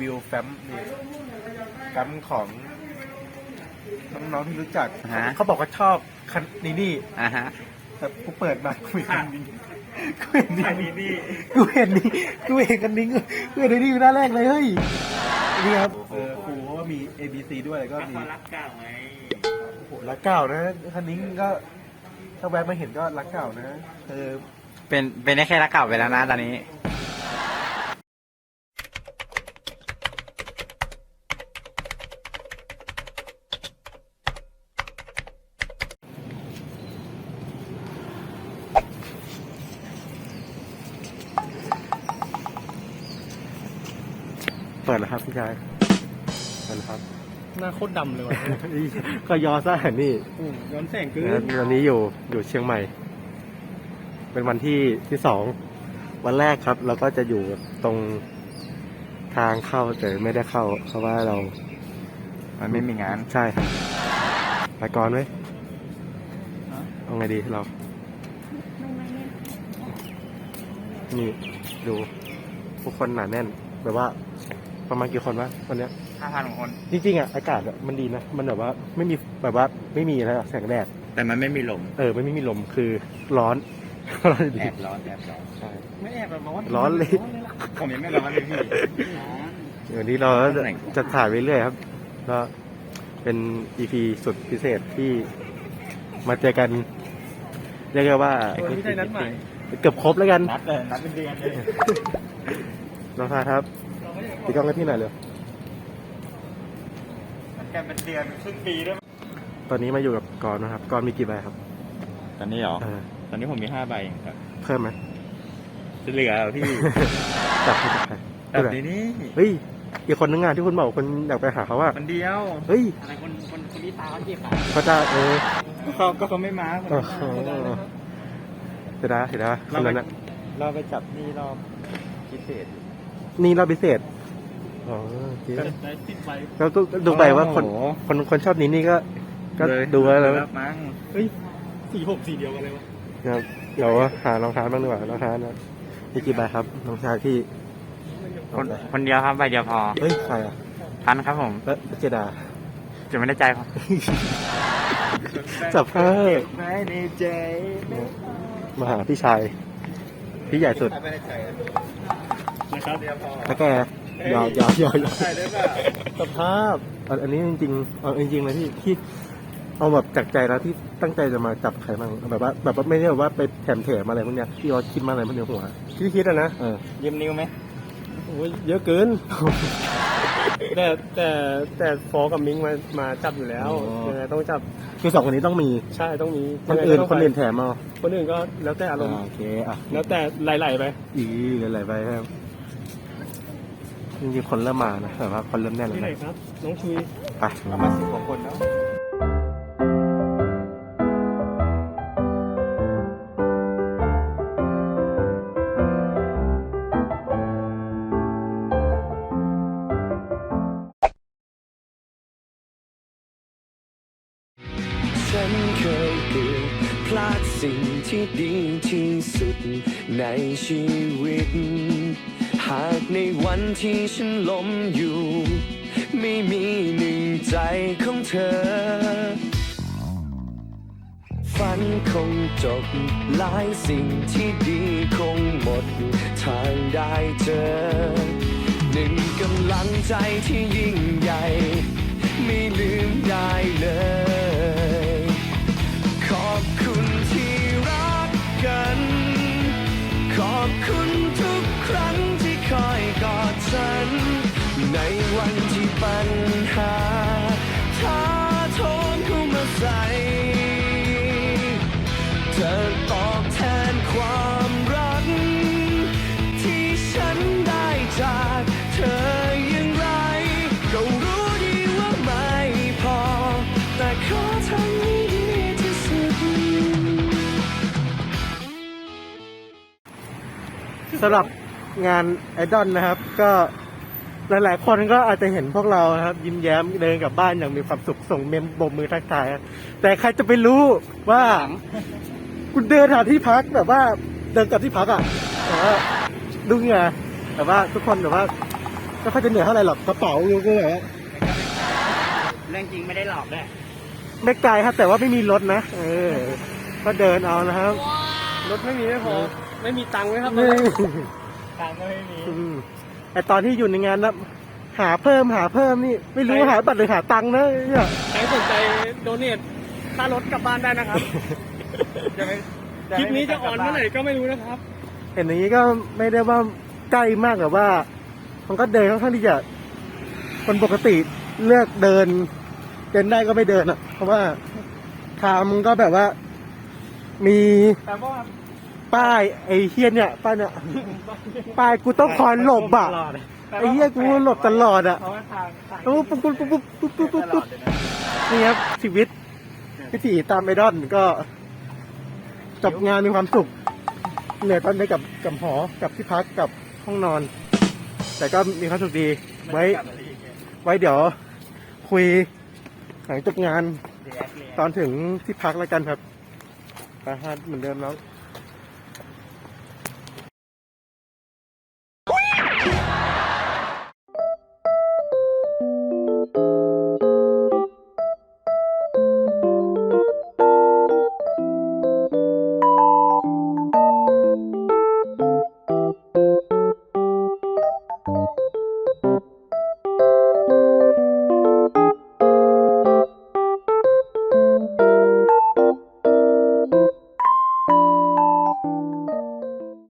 วิวแฟ้มนี่แฟ้มของน้องๆที่รู้จักฮะ เขาบอกว่าชอบคันนี้นี่อ่าฮะ แต่กูเปิดมากูเห็นคันนี้กูเห็นนี่นี่กูเห็นนี่กูเห็นคันนี้กูเห็นนี่อยู่หน้าแรกเลยเฮ้ยนี่ครับเออครูเพราะว่ามี A B C ด้วยแล้วก็มี รักเก่าไงโอ้โหรักเก่านะคันนี้ก็ถ้าแวะมาเห็นก็รักเก่านะเออเป็นเป็นได้แค่รักเก่าไปแล้วนะตอนนี้ ดแล้วครับพี่ชายเปิดแล้วครับหน้าโคตรดำเลยว่ะก็ยอซ่านี่ย้อนแสงเกินะนวันนี้อยู่อยู่เชียงใหม่ เป็นวันที่ที่สอง วันแรกครับ เราก็จะอยู่ตรงทางเข้าแต่ไม่ได้เข้า เพราะว่าเรามันไม่มีงาน ใช่ครับไปก่อนไหมเอาไงดีเรา นี่ดูผู้คนหนาแน่นแบบว่า ประมาณกี่คนวะวันเนี้ยห้าพันคน จริงๆอะอากาศอะมันดีนะ มันแบบว่าไม่มีแบบว่าไม่มีแล้วแสงแดด แต่มันไม่มีลมเออไม่มีลมคือร้อน ร้อนดีแอบร้อนแอบร้อนใช่ ไม่แอบแบบว่าร้อนเลย ผมยังไม่ร้อนเลยพี่เดี๋ยวนี้เราก็จะไหนจะถ่ายไปเรื่อยครับก็เป็นอีพีสุดพิเศษที่มาเจอกันเรียกได้ว่าไม่ใช่นัดหมายเกือบครบแล้วกันนัดเลยนัดเป็นเดือนเลยน้องทาครับ ตีกล้องกันที่ไหนเลยนัดกันเป็นเดือนครึ่งปีด้วยตอนนี้มาอยู่กับกรณ์นะครับกรณ์มีกี่ใบครับตอนนี้เหรอ เออตอนนี้ผมมีห้าใบเองครับเพิ่มไหมจะเหลือเหรอพี่ จับให้จับใครแบบนี้นี่เฮ้ยอีกคนนึงงานที่คุณบอกคนอยากไปหาเขาว่ามันเดียวเฮ้ยอะไรคนคนคนที่ตาเขาเจ็บอะเขาจะเออเขาก็เขาไม่มาคนโอ้นั้นโหน่ะเดี๋ยวนะเดี๋ยวนะคนนั้นนะเราไปจับนี่รอบพิเศษ นี่รอบพิเศษ อ๋อโอเคได้ติดไฟแล้วก็ดูไปว่าคนโอ้โหคนคนชอบนี้นี่ก็ ก็เลยดูไว้แล้วรับมั้งเฮ้ยสี่หกสี่เดียวกันเลยวะนะครับเดี๋ยวหารองเท้าบ้างดีกว่ารองเท้านะมีกี่ใบครับรองเท้าที่คนคนเดียวครับใบเดียวพอเฮ้ยใครอะพันครับผมเอ๊ะเจดาจะไม่ได้ใจครับจับผ้าไม่ในใจมาหาพี่ชายพี่ใหญ่สุดไม่ได้ใจนะครับแล้วแก ยาวยาวยาวยาวใช่ได้ป่ะสภาพอันอันนี้จริงๆเอาจริงๆเลยที่ที่เอาแบบจากใจแล้วที่ตั้งใจจะมาจับใครบ้างแบบว่าแบบว่าไม่ได้แบบว่าไปแถมแถมอะไรพวกเนี้ยที่เราคิดมาอะไรพวกเนี้ยหัวที่คิดอะนะเออยืมนิ้วไหมโอ้ยเยอะเกิน แต่แต่แต่ฟอกับมิงมามาจับอยู่แล้วยังไงต้องจับคือสองคนนี้ต้องมีใช่ต้องมีคนอื่นยังไงก็คต้งนไปอื่นแถมเอาคนอื่นก็แล้วแต่อารมณ์โอเคอะแล้วแต่ไหลๆไปอีหลายๆใบครับ จริงๆคนเริ่มมานะแต่ว่าคนเริ่มแน่นแล้วที่ไหนนะครับ น้องชุยไปประมาณสิบกว่าคนแล้วฉันเคยเกือบพลาดสิ่งที่ดีที่สุดในชีวิต หากในวันที่ฉันล้มอยู่ ไม่มีหนึ่งใจของเธอ ฝันคงจบหลายสิ่งที่ดีคงหมด ทางได้เจอ หนึ่งกำลังใจที่ยิ่งใหญ่ ไม่ลืมได้เลย ธอตอบแทนความรัก ที่ฉันได้จากเธออย่างไร ก็รู้ดีว่าไม่พอ แต่ขอทำให้ดีที่สุด สำหรับงานไอดอลนะครับ ก็หลายๆ คนก็อาจจะเห็นพวกเรานะครับ ยิ้มแย้มเดินกลับบ้านอย่างมีความสุขส่งเมมโบกมือทักทายครับแต่ใครจะไปรู้ว่า คุณเดินหาที่พักแบบว่าเดินกลับที่พักอะแต่ว่าดูไงแต่ว่าทุกคนแบบว่าไม่ค่อยจะเหนื่อยเท่าไหร่หรอกกระเป๋าอยู่ก็แบบว่าเรื่องจริงไม่ได้หลอกด้วยไม่ไกลครับ แต่ว่าไม่มีรถนะ เออ ก็เดินเอานะครับ รถไม่มีไม่พอไม่มีตังค์ไว้ครับนี่ทางก็ไม่มีอืมไอตอนที่อยู่ในงานนะหาเพิ่มหาเพิ่มนี่ ไม่รู้หาบัตรหรือหาตังค์นะเนี่ยใครสนใจโดเนทค่ารถกลับบ้านได้นะครับ จะไม่คลิปนี้จะออนเมื่อไหร่ก็ไม่รู้นะครับ เห็นอย่างนี้ก็ไม่ได้ว่าใกล้มากแต่ว่า มันก็เดินค่อนข้างที่จะคนปกติเลือกเดิน เดินได้ก็ไม่เดินอะ เพราะว่าทางมันก็แบบว่า มีแต่ว่าป้ายไอ้เฮียเนี่ยป้ายเนี่ยป้ายกูต้องคอยหลบอะไอ้เฮียกูหลบตลอดอะเพราะว่าทางทางปุ๊บปุ๊บปุ๊บปุ๊บปุ๊บปุ๊บปุ๊บนี่ครับชีวิตพิถีตามไอดอลก็ จบงานมีความสุขเหนื่อยตอนนี้กับกับหอกับที่พักกับห้องนอน แต่ก็มีความสุขดีไว้ ไว้เดี๋ยวคุยหลังจบงานตอนถึงที่พักแล้วกันครับไปฮะเหมือนเดิมแล้ว